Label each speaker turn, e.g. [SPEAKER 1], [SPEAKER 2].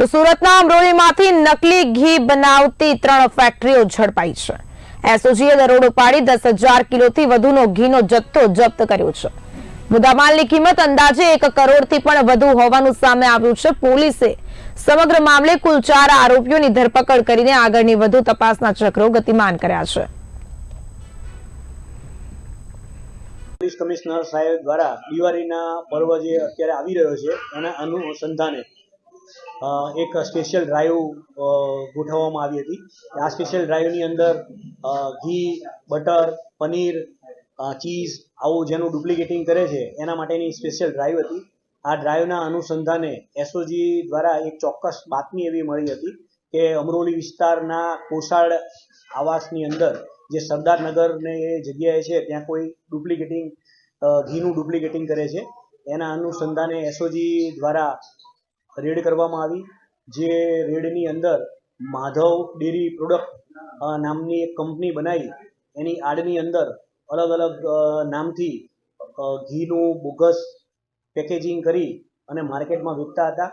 [SPEAKER 1] તો સુરતના અમરોલીમાંથી નકલી ઘી બનાવતી ત્રણ ફેક્ટરીઓ ઝડપાઈ છે. એસઓજીએ દરોડો પાડી દસ હજાર કિલોથી વધુનો ઘીનો જથ્થો જપ્ત કર્યો છે. મુદ્દામાલની કિંમત અંદાજે એક કરોડથી પણ વધુ હોવાનું સામે આવ્યું છે. પોલીસે સમગ્ર મામલે કુલ ચાર આરોપીઓની ધરપકડ કરીને આગળની વધુ તપાસના ચક્રો ગતિમાન કર્યા છે.
[SPEAKER 2] પોલીસ કમિશનર સાહેબ દ્વારા દિવાળીના પર્વ જે અત્યારે આવી રહ્યો છે, એના અનુસંધાને એક સ્પેશિયલ ડ્રાઈવ ગોઠવવામાં આવી હતી. આ સ્પેશિયલ ડ્રાઈવની અંદર ઘી, બટર, પનીર ચીઝ આવું જેનું ડુપ્લિકેટિંગ કરે છે, એના માટેની સ્પેશિયલ ડ્રાઈવ હતી. આ ડ્રાઈવના અનુસંધાને એસઓજી દ્વારા એક ચોક્કસ બાતમી એવી મળી હતી કે અમરોલી વિસ્તારના કોસાડ આવાસની અંદર જે સરદારનગરને એ જગ્યાએ છે, ત્યાં કોઈ ડુપ્લિકેટિંગ ઘીનું ડુપ્લિકેટિંગ કરે છે. એના અનુસંધાને એસઓજી દ્વારા રેડ કરવામાં આવી, જે રેડની અંદર માધવ ડેરી પ્રોડક્ટ નામની એક કંપની બનાવી. એની આડની અંદર અલગ અલગ નામથી ઘીનું બોગસ પેકેજિંગ કરી અને માર્કેટમાં વેચતા હતા.